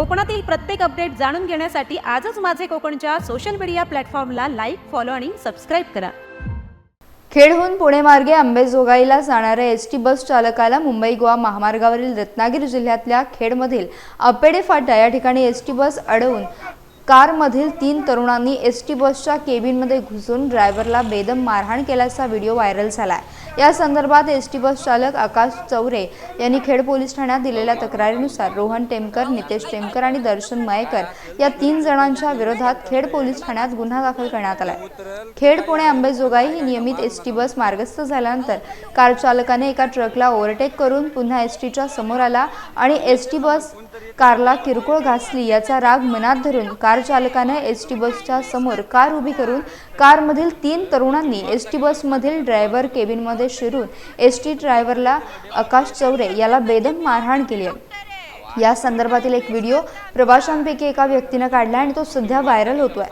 कोकणातील प्रत्येक अपडेट जाणून घेण्यासाठी आजच माझे कोकणच्या सोशल मीडिया प्लॅटफॉर्मला लाईक फॉलो आणि सबस्क्राईब करा. खेडहून पुणे मार्गे अंबेजोगाईला जाणाऱ्या एस टी बस चालकाला मुंबई गोवा महामार्गावरील रत्नागिरी जिल्ह्यातल्या खेडमधील अपेडे फाटा या ठिकाणी एस टी बस अडवून कारमधील तीन तरुणांनी एस टी बसच्या केबिनमध्ये घुसून ड्रायव्हरला बेदम मारहाण केल्याचा व्हिडिओ व्हायरल झाला आहे या संदर्भात एस टी बस चालक आकाश चौरे यांनी खेड पोलीस ठाण्यात दिलेल्या तक्रारीनुसार रोहन टेमकर नितेश टेमकर आणि दर्शन मयेकर या तीन जणांच्या विरोधात खेड पोलीस ठाण्यात गुन्हा दाखल करण्यात आलाय. खेड पुणे अंबेजोगाई ही नियमित एस टी बस मार्गस्थ झाल्यानंतर कार चालकाने एका ट्रकला ओव्हरटेक करून पुन्हा एस टीच्या समोर आला आणि एस टी बस कारला किरकोळ घासली याचा राग मनात धरून कार चालकाने एस टी बसच्या समोर कार उभी करून कारमधील तीन तरुणांनी एस टी बसमधील ड्रायव्हर केबिनमध्ये शिरून एस टी ड्रायव्हरला आकाश चौरे याला बेदम मारहाण केली आहे. या संदर्भातील एक व्हिडिओ प्रवाशांपैकी एका व्यक्तीनं काढला आणि तो सध्या व्हायरल होतोय.